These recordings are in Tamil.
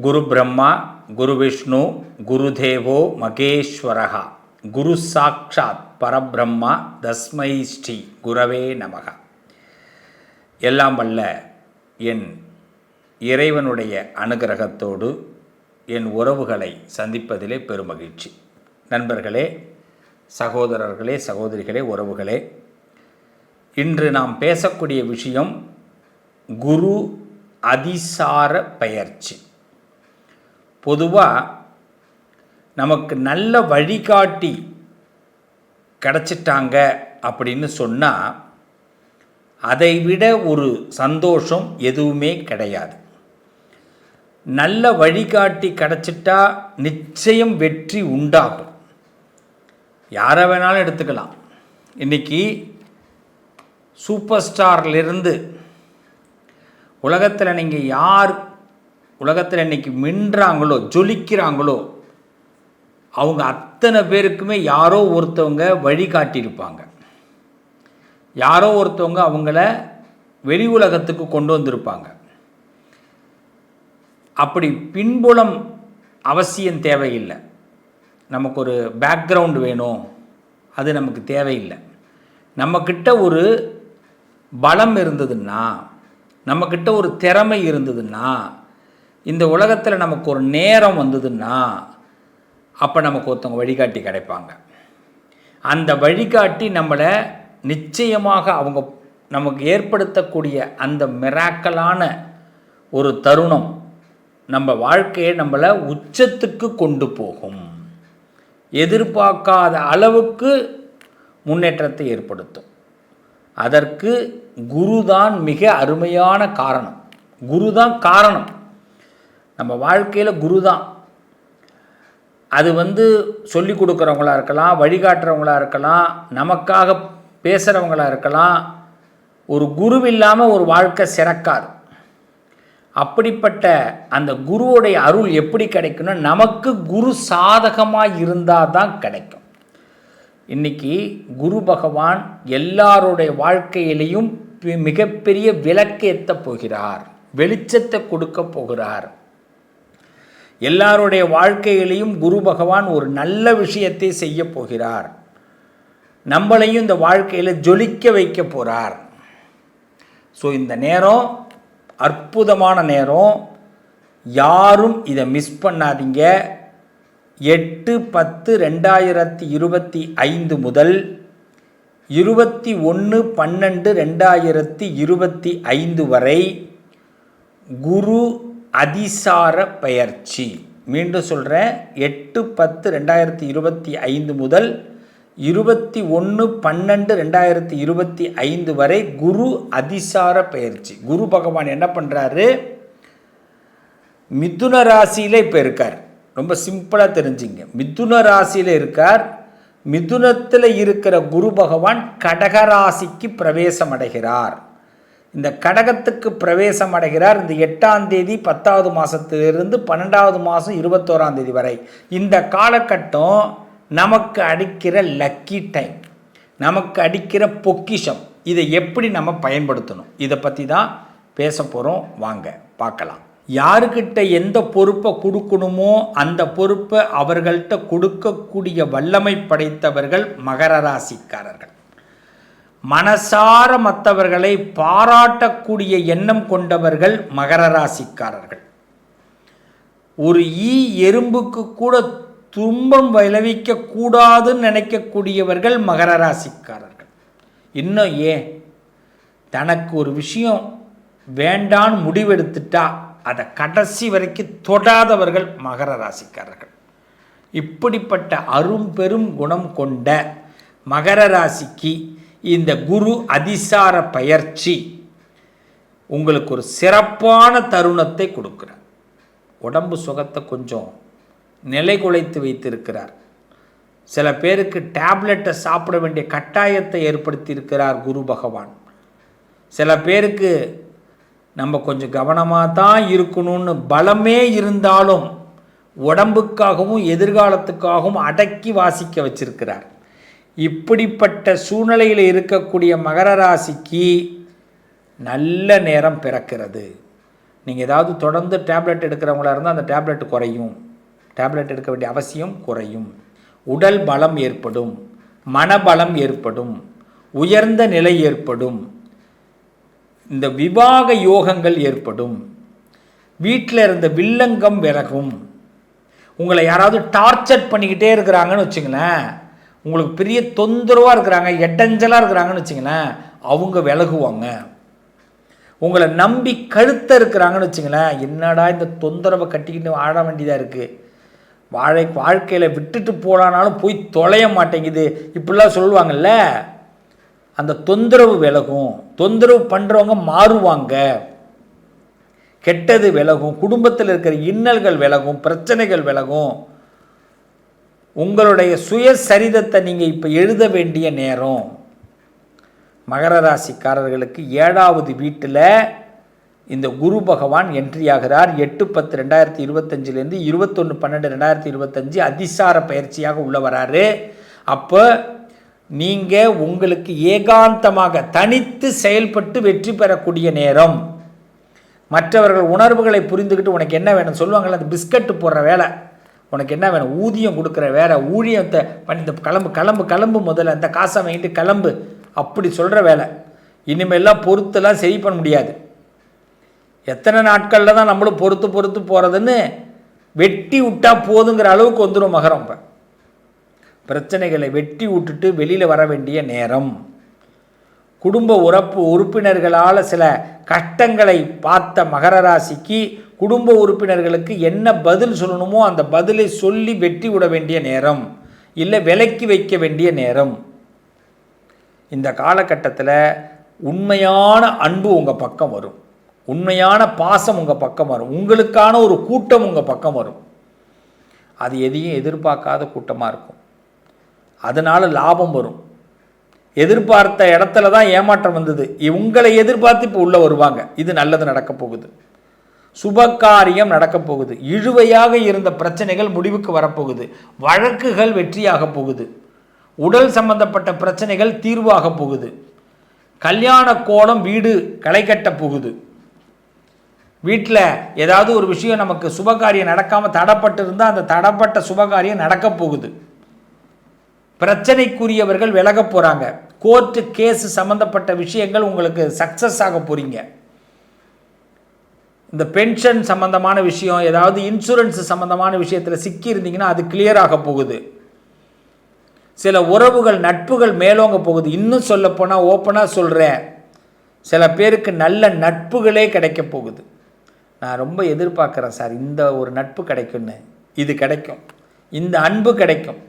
குரு பிரம்மா குரு விஷ்ணு குரு தேவோ மகேஸ்வரகா குரு சாட்சாத் பரபிரம்மா தஸ்மை ஸ்ரீ குரவே நமக. எல்லாம் வல்ல என் இறைவனுடைய அனுகிரகத்தோடு என் உறவுகளை சந்திப்பதிலே பெருமகிழ்ச்சி. நண்பர்களே சகோதரர்களே சகோதரிகளே உறவுகளே இன்று நாம் பேசக்கூடிய விஷயம் குரு அதிசார பெயர்ச்சி. பொதுவாக நமக்கு நல்ல வழிகாட்டி கிடச்சிட்டாங்க அப்படின்னு சொன்னால் அதை விட ஒரு சந்தோஷம் எதுவுமே கிடையாது. நல்ல வழிகாட்டி கிடச்சிட்டா நிச்சயம் வெற்றி உண்டாகும். யாரை வேணாலும் எடுத்துக்கலாம். இன்றைக்கி சூப்பர் ஸ்டார்லேருந்து உலகத்தில் நீங்கள் யார் உலகத்தில் இன்றைக்கி மின்றாங்களோ ஜொலிக்கிறாங்களோ அவங்க அத்தனை பேருக்குமே யாரோ ஒருத்தவங்க வழிகாட்டியிருப்பாங்க யாரோ ஒருத்தவங்க அவங்கள வெளி உலகத்துக்கு கொண்டு வந்திருப்பாங்க. அப்படி பின்புலம் அவசியம் தேவையில்லை. நமக்கு ஒரு பேக்ரவுண்ட் வேணும். அது நமக்கு தேவையில்லை. நம்மக்கிட்ட ஒரு பலம் இருந்ததுன்னா நம்மக்கிட்ட ஒரு திறமை இருந்ததுன்னா இந்த உலகத்தில் நமக்கு ஒரு நேரம் வந்ததுன்னா அப்போ நமக்கு ஒருத்தவங்க வழிகாட்டி கிடைப்பாங்க. அந்த வழிகாட்டி நம்மளை நிச்சயமாக அவங்க நமக்கு ஏற்படுத்தக்கூடிய அந்த மிராக்கலான ஒரு தருணம் நம்ம வாழ்க்கையை நம்மளை உச்சத்துக்கு கொண்டு போகும். எதிர்பார்க்காத அளவுக்கு முன்னேற்றத்தை ஏற்படுத்தும். அதற்கு குரு தான் மிக அருமையான காரணம். குரு தான் காரணம். நம்ம வாழ்க்கையில் குரு தான் அது வந்து சொல்லி கொடுக்குறவங்களாக இருக்கலாம் வழிகாட்டுறவங்களாக இருக்கலாம் நமக்காக பேசுகிறவங்களாக இருக்கலாம். ஒரு குரு இல்லாமல் ஒரு வாழ்க்கை சிறக்காது. அப்படிப்பட்ட அந்த குருவுடைய அருள் எப்படி கிடைக்கும்னா நமக்கு குரு சாதகமாக இருந்தால் தான் கிடைக்கும். இன்னைக்கு குரு பகவான் எல்லாருடைய வாழ்க்கையிலையும் மிகப்பெரிய விளக்கேற்ற போகிறார். வெளிச்சத்தை கொடுக்க போகிறார். எல்லாருடைய வாழ்க்கையிலையும் குரு பகவான் ஒரு நல்ல விஷயத்தை செய்ய போகிறார். நம்மளையும் இந்த வாழ்க்கையில் ஜொலிக்க வைக்க போகிறார் ஸோ இந்த நேரம் அற்புதமான நேரம். யாரும் இதை மிஸ் பண்ணாதீங்க. எட்டு பத்து ரெண்டாயிரத்தி இருபத்தி ஐந்து முதல் இருபத்தி ஒன்று பன்னெண்டு ரெண்டாயிரத்தி இருபத்தி ஐந்து வரை குரு அதிசார பெயர்ச்சி. மீண்டும் சொல்கிறேன் எட்டு பத்து ரெண்டாயிரத்தி இருபத்தி ஐந்து முதல் இருபத்தி ஒன்று பன்னெண்டு ரெண்டாயிரத்தி இருபத்தி ஐந்து வரை குரு அதிசார பயிற்சி குரு பகவான் என்ன பண்ணுறாரு மிதுன ராசியில் இப்போ இருக்கார். ரொம்ப சிம்பிளாக தெரிஞ்சுங்க. மிதுன ராசியில் இருக்கார். மிதுனத்தில் இருக்கிற குரு பகவான் கடகராசிக்கு பிரவேசம் அடைகிறார். இந்த கடகத்துக்கு பிரவேசம் அடைகிறார் இந்த எட்டாம் தேதி பத்தாவது மாதத்திலிருந்து பன்னெண்டாவது மாதம் இருபத்தோராம் தேதி வரை. இந்த காலகட்டம் நமக்கு அடிக்கிற லக்கி டைம் நமக்கு அடிக்கிற பொக்கிஷம். இதை எப்படி நம்ம பயன்படுத்தணும்? இதை பற்றி தான் பேச போகிறோம் வாங்க பார்க்கலாம். யாருக்கிட்ட எந்த பொறுப்பை கொடுக்கணுமோ அந்த பொறுப்பை அவர்கள்ட்ட கொடுக்கக்கூடிய வல்லமை படைத்தவர்கள் மகர ராசிக்காரர்கள். மனசார மற்றவர்களை பாராட்டக்கூடிய எண்ணம் கொண்டவர்கள் மகர ராசிக்காரர்கள். ஒரு ஈ எறும்புக்கு கூட துன்பம் விளைவிக்க கூடாதுன்னு நினைக்கக்கூடியவர்கள் மகர ராசிக்காரர்கள். இன்னும் ஏன்? தனக்கு ஒரு விஷயம் வேண்டான்னு முடிவெடுத்துட்டா அதை கடைசி வரைக்கும் தொடாதவர்கள் மகர ராசிக்காரர்கள். இப்படிப்பட்ட அரும்பெரும் குணம் கொண்ட மகர ராசிக்கு இந்த குரு அதிசார பயிற்சி உங்களுக்கு ஒரு சிறப்பான தருணத்தை கொடுக்குறார். உடம்பு சுகத்தை கொஞ்சம் நிலை குலைத்து வைத்திருக்கிறார். சில பேருக்கு டேப்லெட்டை சாப்பிட வேண்டிய கட்டாயத்தை ஏற்படுத்தியிருக்கிறார் குரு பகவான். சில பேருக்கு நம்ம கொஞ்சம் கவனமாக தான் இருக்கணும்னு பலமே இருந்தாலும் உடம்புக்காகவும் எதிர்காலத்துக்காகவும் அடக்கி வாசிக்க வச்சிருக்கிறார். இப்படிப்பட்ட சூழ்நிலையில் இருக்கக்கூடிய மகர ராசிக்கு நல்ல நேரம் பிறக்கிறது. நீங்கள் ஏதாவது தொடர்ந்து டேப்லெட் எடுக்கிறவங்களா இருந்தால் அந்த டேப்லெட் குறையும். டேப்லெட் எடுக்க வேண்டிய அவசியம் குறையும். உடல் பலம் ஏற்படும். மனபலம் ஏற்படும். உயர்ந்த நிலை ஏற்படும். இந்த விவாக யோகங்கள் ஏற்படும். வீட்டில் இருந்த வில்லங்கம் விலகும். உங்களை யாராவது டார்ச்சர் பண்ணிக்கிட்டே இருக்கிறாங்கன்னு வச்சுங்களேன். உங்களுக்கு பெரிய தொந்தரவாக இருக்கிறாங்க எடஞ்சலாக இருக்கிறாங்கன்னு வச்சுங்களேன் அவங்க விலகுவாங்க. உங்களை நம்பி கழுத்த இருக்கிறாங்கன்னு வச்சுங்களேன் என்னடா இந்த தொந்தரவை கட்டிக்கிட்டு வாழ வேண்டியதாக இருக்குது வாழை வாழ்க்கையில் விட்டுட்டு போகலானாலும் போய் தொலைய மாட்டேங்குது. இப்படிலாம் சொல்லுவாங்கல்ல அந்த தொந்தரவு விலகும். தொந்தரவு பண்ணுறவங்க மாறுவாங்க. கெட்டது விலகும் குடும்பத்தில் இருக்கிற இன்னல்கள் விலகும் பிரச்சனைகள் விலகும். உங்களுடைய சுயசரிதத்தை நீங்கள் இப்போ எழுத வேண்டிய நேரம். மகர ராசிக்காரர்களுக்கு ஏழாவது வீட்டில் இந்த குரு பகவான் என்ட்ரி ஆகிறார். எட்டு பத்து ரெண்டாயிரத்தி இருபத்தஞ்சிலேருந்து இருபத்தொன்று பன்னெண்டு ரெண்டாயிரத்தி இருபத்தஞ்சு அதிசார பயிற்சியாக உள்ள வராரு. அப்போ நீங்கள் உங்களுக்கு ஏகாந்தமாக தனித்து செயல்பட்டு வெற்றி பெறக்கூடிய நேரம். மற்றவர்கள் உணர்வுகளை புரிந்துக்கிட்டு உனக்கு என்ன வேணும் சொல்லுவாங்கள்ல அந்த பிஸ்கட்டு போடுற வேலை. உனக்கு என்ன வேணும்? ஊதியம் கொடுக்குற வேலை ஊழியத்தை பண்ணி இந்த கிளம்பு கிளம்பு கிளம்பு முதல்ல. அந்த காசை வாங்கிட்டு கிளம்பு. அப்படி சொல்கிற வேலை. இனிமேலாம் பொறுத்தெல்லாம் சரி பண்ண முடியாது. எத்தனை நாட்களில் தான் நம்மளும் பொறுத்து பொறுத்து போகிறதுன்னு வெட்டி விட்டால் போதுங்கிற அளவுக்கு வந்துடும் மகரம் இப்போ. பிரச்சனைகளை வெட்டி விட்டுட்டு வெளியில் வர வேண்டிய நேரம். குடும்ப உறப்பு உறுப்பினர்களால் சில கஷ்டங்களை பார்த்த மகர ராசிக்கு குடும்ப உறுப்பினர்களுக்கு என்ன பதில் சொல்லணுமோ அந்த பதிலை சொல்லி வெட்டி விட வேண்டிய நேரம். இல்லை விலக்கி வைக்க வேண்டிய நேரம். இந்த காலகட்டத்தில் உண்மையான அன்பு உங்கள் பக்கம் வரும். உண்மையான பாசம் உங்கள் பக்கம் வரும். உங்களுக்கான ஒரு கூட்டம் உங்கள் பக்கம் வரும். அது எதையும் எதிர்பார்க்காத கூட்டமாக இருக்கும். அதனால் லாபம் வரும். எதிர்பார்த்த இடத்துல தான் ஏமாற்றம் வந்தது. உங்களை எதிர்பார்த்து இப்போ உள்ளே வருவாங்க. இது நல்லது நடக்கப் போகுது. சுபகாரியம் நடக்கப் போகுது இழுவையாக இருந்த பிரச்சனைகள் முடிவுக்கு வரப்போகுது. வழக்குகள் வெற்றியாக போகுது. உடல் சம்பந்தப்பட்ட பிரச்சனைகள் தீர்வாக போகுது. கல்யாண கோலம் வீடு களை கட்டப் போகுது. வீட்டில் ஏதாவது ஒரு விஷயம் நமக்கு சுபகாரியம் நடக்காமல் தடப்பட்டு இருந்தால் அந்த தடப்பட்ட சுபகாரியம் நடக்கப் போகுது. பிரச்சனைக்குரியவர்கள் விலக போகிறாங்க கோர்ட்டு கேஸ் சம்மந்தப்பட்ட விஷயங்கள் உங்களுக்கு சக்ஸஸ் ஆக போகிறீங்க இந்த பென்ஷன் சம்மந்தமான விஷயம் ஏதாவது இன்சூரன்ஸ் சம்மந்தமான விஷயத்தில் சிக்கி இருந்தீங்கன்னா அது கிளியராக போகுது. சில உறவுகள் நட்புகள் மேலோங்க போகுது. இன்னும் சொல்லப்போனால் ஓப்பனாக சொல்கிறேன் சில பேருக்கு நல்ல நட்புகளே கிடைக்க போகுது. நான் ரொம்ப எதிர்பார்க்குறேன் சார் இந்த ஒரு நட்பு கிடைக்கும்னு. இது கிடைக்கும். இந்த அன்பு கிடைக்கும்.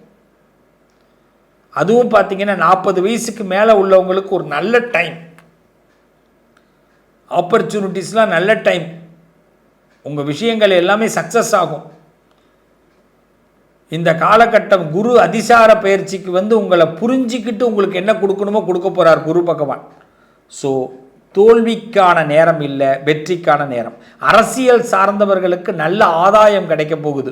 அதுவும் பார்த்தீங்கன்னா நாற்பது வயசுக்கு மேலே உள்ளவங்களுக்கு ஒரு நல்ல டைம் ஆப்பர்ச்சுனிட்டிஸ்லாம் நல்ல டைம் உங்கள் விஷயங்கள் எல்லாமே சக்ஸஸ் ஆகும். இந்த காலகட்டம் குரு அதிசார பயிற்சிக்கு வந்து உங்களை புரிஞ்சிக்கிட்டு உங்களுக்கு என்ன கொடுக்கணுமோ கொடுக்க போகிறார் குரு பகவான். ஸோ தோல்விக்கான நேரம் இல்லை வெற்றிக்கான நேரம். அரசியல் சார்ந்தவர்களுக்கு நல்ல ஆதாயம் கிடைக்க போகுது.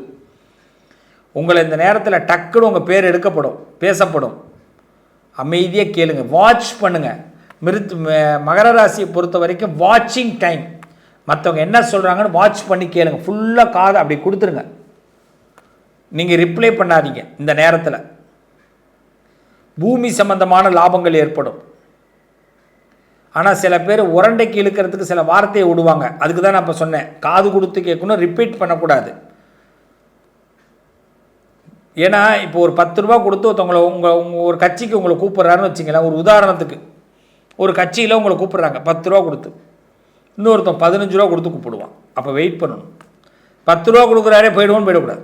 உங்களை இந்த நேரத்தில் டக்குன்னு உங்கள் பேர் எடுக்கப்படும் பேசப்படும். அமைதியாக கேளுங்க வாட்ச் பண்ணுங்கள் மிருத் மகர ராசியை பொறுத்த வரைக்கும் வாட்சிங் டைம் மற்றவங்க என்ன சொல்கிறாங்கன்னு வாட்ச் பண்ணி கேளுங்க. ஃபுல்லாக காதை அப்படி கொடுத்துருங்க. நீங்கள் ரிப்ளை பண்ணாதீங்க இந்த நேரத்தில். பூமி சம்பந்தமான லாபங்கள் ஏற்படும். ஆனால் சில பேர் உரண்டைக்கு இழுக்கிறதுக்கு சில வார்த்தையை விடுவாங்க. அதுக்கு தான் நான் இப்போ சொன்னேன். காது கொடுத்து கேட்கணும் ரிப்பீட் பண்ணக்கூடாது. ஏன்னா இப்போ ஒரு பத்து ரூபா கொடுத்து ஒருத்தவங்களை உங்கள் உங்கள் ஒரு கட்சிக்கு உங்களை கூப்பிட்றாருன்னு வச்சிங்களேன் ஒரு உதாரணத்துக்கு. ஒரு கட்சியில் உங்களை கூப்பிட்றாங்க. பத்து ரூபா கொடுத்து. இன்னொருத்தன் பதினஞ்சு ரூபா கொடுத்து கூப்பிடுவான். அப்போ வெயிட் பண்ணணும். பத்து ரூபா கொடுக்குறாரே போயிடுவோன்னு போயிடக்கூடாது.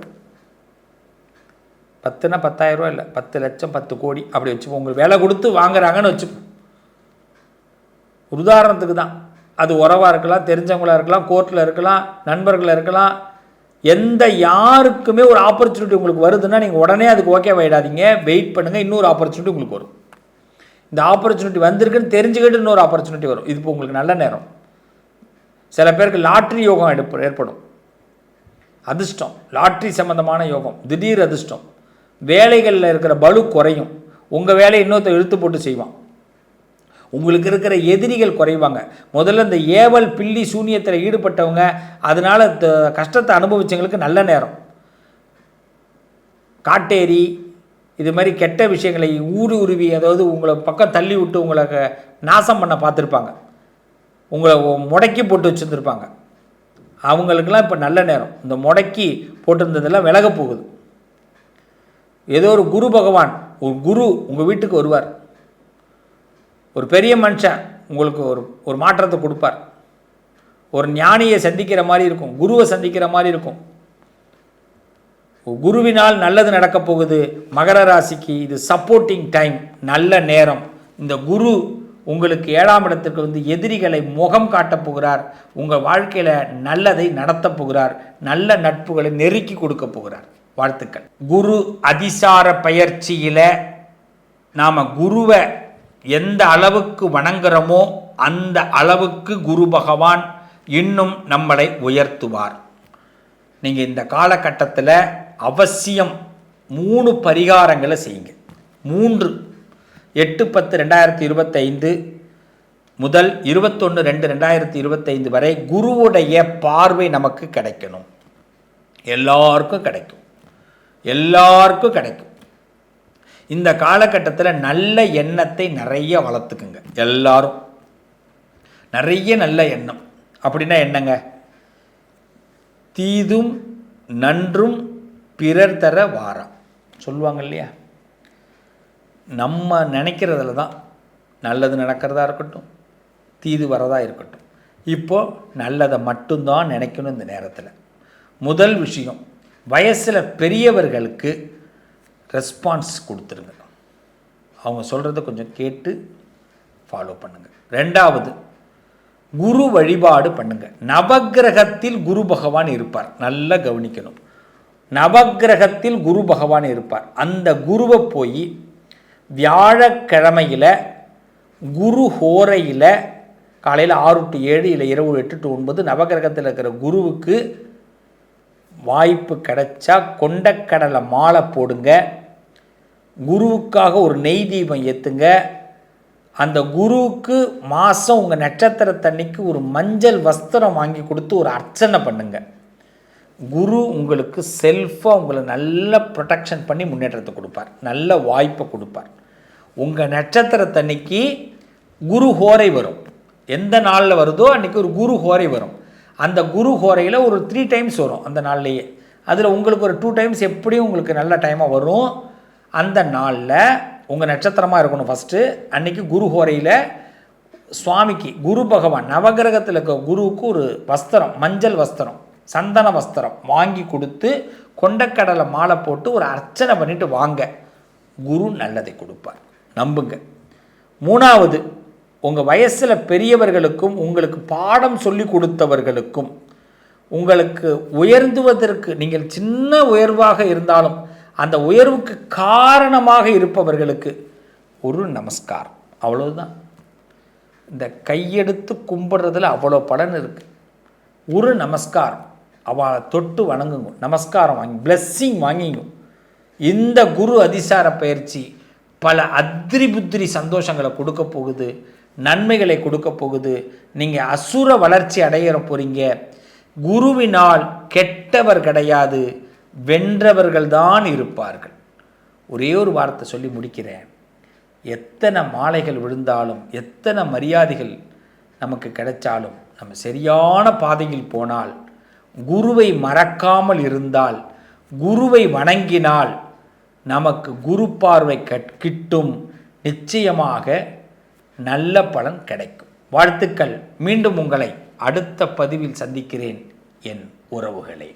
பத்துனா பத்தாயிரரூவா இல்லை பத்து லட்சம் பத்து கோடி அப்படி வச்சுப்போம் உங்களுக்கு விலை கொடுத்து வாங்குறாங்கன்னு வச்சுப்போம் உதாரணத்துக்கு தான். அது உறவாக இருக்கலாம் தெரிஞ்சவங்களாக இருக்கலாம் கோர்ட்டில் இருக்கலாம் நண்பர்களாக இருக்கலாம். எந்த யாருக்குமே ஒரு ஆப்பர்ச்சுனிட்டி உங்களுக்கு வருதுன்னா நீங்கள் உடனே அதுக்கு ஓகே ஆகிடாதீங்க வெயிட் பண்ணுங்கள் இன்னொரு ஆப்பர்ச்சுனிட்டி உங்களுக்கு வரும். இந்த ஆப்பர்ச்சுனிட்டி வந்திருக்குன்னு தெரிஞ்சுக்கிட்டு இன்னொரு ஆப்பர்ச்சுனிட்டி வரும். இது இப்போ உங்களுக்கு நல்ல நேரம். சில பேருக்கு லாட்ரி யோகம் எடுப்பு ஏற்படும். அதிர்ஷ்டம் லாட்ரி சம்மந்தமான யோகம் திடீர் அதிர்ஷ்டம். வேலைகளில் இருக்கிற பலு குறையும். உங்கள் வேலையை இன்னொருத்த இழுத்து போட்டு செய்வான். உங்களுக்கு இருக்கிற எதிரிகள் குறைவாங்க. முதல்ல இந்த ஏவல் பில்லி சூனியத்தில் ஈடுபட்டவங்க அதனால் கஷ்டத்தை அனுபவிச்சவங்களுக்கு நல்ல நேரம். காட்டேரி இது மாதிரி கெட்ட விஷயங்களை ஊடு உருவி அதாவது உங்களை பக்கம் தள்ளி விட்டு உங்களை நாசம் பண்ண பார்த்துருப்பாங்க. உங்களை முடக்கி போட்டு வச்சுருந்துருப்பாங்க. அவங்களுக்கெல்லாம் இப்போ நல்ல நேரம். இந்த முடக்கி போட்டிருந்ததெல்லாம் விலக போகுது. ஏதோ ஒரு குரு பகவான் ஒரு குரு உங்கள் வீட்டுக்கு வருவார். ஒரு பெரிய மனுஷன் உங்களுக்கு ஒரு ஒரு மாற்றத்தை கொடுப்பார். ஒரு ஞானியை சந்திக்கிற மாதிரி இருக்கும் குருவை சந்திக்கிற மாதிரி இருக்கும். குருவினால் நல்லது நடக்கப் போகுது. மகர ராசிக்கு இது சப்போர்ட்டிங் டைம் நல்ல நேரம். இந்த குரு உங்களுக்கு ஏழாம் இடத்துக்கு வந்து எதிரிகளை முகம் காட்டப் போகிறார். உங்கள் வாழ்க்கையில் நல்லதை நடத்தப் போகிறார். நல்ல நட்புகளை நெருக்கி கொடுக்க போகிறார். வாழ்த்துக்கள். குரு அதிசார பயிற்சியில் நாம் குருவை எந்த அளவுக்கு வணங்குறோமோ அந்த அளவுக்கு குரு பகவான் இன்னும் நம்மளை உயர்த்துவார். நீங்கள் இந்த காலகட்டத்தில் அவசியம் மூணு பரிகாரங்களை செய்யுங்க. மூன்று எட்டு பத்து ரெண்டாயிரத்தி இருபத்தைந்து முதல் இருபத்தொன்று ரெண்டு ரெண்டாயிரத்தி இருபத்தைந்து வரை குருவுடைய பார்வை நமக்கு கிடைக்கணும். எல்லாருக்கும் கிடைக்கும். எல்லாருக்கும் கிடைக்கும். இந்த காலகட்டத்தில் நல்ல எண்ணத்தை நிறைய வளர்த்துக்குங்க. எல்லாரும். நிறைய நல்ல எண்ணம். அப்படின்னா என்னங்க? தீதும் நன்றும் பிறர் தர வாரம். சொல்லுவாங்க இல்லையா? நம்ம நினைக்கிறதுல தான் நல்லது நடக்கிறதா இருக்கட்டும் தீது வரதா இருக்கட்டும். இப்போ நல்லதை மட்டும்தான் நினைக்கணும் இந்த நேரத்தில். முதல் விஷயம் வயசில் பெரியவர்களுக்கு ரெஸ்பான்ஸ் கொடுத்துருங்க. அவங்க சொல்கிறத கொஞ்சம் கேட்டு ஃபாலோ பண்ணுங்கள் ரெண்டாவது குரு வழிபாடு பண்ணுங்கள் நவக்கிரகத்தில் குரு பகவான் இருப்பார். நல்லா கவனிக்கணும். நவக்கிரகத்தில் குரு பகவான் இருப்பார். அந்த குருவை போய் வியாழக்கிழமையில் குரு ஹோரையில் காலையில் ஆறு டு ஏழு இல்லை இரவு எட்டு டு ஒன்பது நவக்கிரகத்தில் இருக்கிற குருவுக்கு வாய்ப்பு கிடைச்சா கொண்டக்கடலை மாலை போடுங்க. குருவுக்காக ஒரு நெய் தீபம் ஏற்றுங்க அந்த குருவுக்கு மாதம் உங்கள் நட்சத்திரத்தன்னைக்கு ஒரு மஞ்சள் வஸ்திரம் வாங்கி கொடுத்து ஒரு அர்ச்சனை பண்ணுங்க. குரு உங்களுக்கு செல்ஃபாக உங்களை நல்ல ப்ரொடெக்ஷன் பண்ணி முன்னேற்றத்தை கொடுப்பார். நல்ல வாய்ப்பை கொடுப்பார். உங்கள் நட்சத்திரத்தன்னைக்கு குரு ஹோரை வரும். எந்த நாளில் வருதோ அன்றைக்கி ஒரு குரு ஹோரை வரும். அந்த குரு ஹோரையில் ஒரு த்ரீ டைம்ஸ் வரும் அந்த நாள்லேயே. அதில் உங்களுக்கு ஒரு டூ டைம்ஸ் எப்படியும் உங்களுக்கு நல்ல டைமாக வரும். அந்த நாளில் உங்கள் நட்சத்திரமாக இருக்கணும் ஃபஸ்ட்டு அன்றைக்கி குரு ஹோரையில் சுவாமிக்கு குரு பகவான் நவகிரகத்தில் இருக்க குருவுக்கு ஒரு வஸ்திரம் மஞ்சள் வஸ்திரம் சந்தன வஸ்திரம் வாங்கி கொடுத்து கொண்டக்கடலை மாலை போட்டு ஒரு அர்ச்சனை பண்ணிவிட்டு வாங்க. குரு நல்லதை கொடுப்பார். நம்புங்க. மூணாவது உங்கள் வயசில் பெரியவர்களுக்கும் உங்களுக்கு பாடம் சொல்லி கொடுத்தவர்களுக்கும் உங்களுக்கு உயர்ந்துவதற்கு நீங்கள் சின்ன உயர்வாக இருந்தாலும் அந்த உயர்வுக்கு காரணமாக இருப்பவர்களுக்கு ஒரு நமஸ்காரம். அவ்வளவுதான். இந்த கையெடுத்து கும்பிட்றதுல அவ்வளோ பலன் இருக்குது ஒரு நமஸ்காரம். அவளை தொட்டு வணங்குங்க. நமஸ்காரம் வாங்கி blessing வாங்கிங்க. இந்த குரு அதிசார பயிற்சி பல அத்திரி புத்திரி சந்தோஷங்களை கொடுக்க போகுது நன்மைகளை கொடுக்க போகுது. நீங்கள் அசுர வளர்ச்சி அடையிற போகிறீங்க குருவினால் கெட்டவர் கிடையாது வென்றவர்கள் தான் இருப்பார்கள். ஒரே ஒரு வார்த்தை சொல்லி முடிக்கிறேன். எத்தனை மாலைகள் விழுந்தாலும் எத்தனை மரியாதைகள் நமக்கு கிடைச்சாலும் நம்ம சரியான பாதையில் போனால் குருவை மறக்காமல் இருந்தால் குருவை வணங்கினால் நமக்கு குரு பார்வை கட் கிட்டும் நிச்சயமாக நல்ல பலன் கிடைக்கும். வாழ்த்துக்கள். மீண்டும் உங்களை அடுத்த பதிவில் சந்திக்கிறேன் என் உறவுகளே.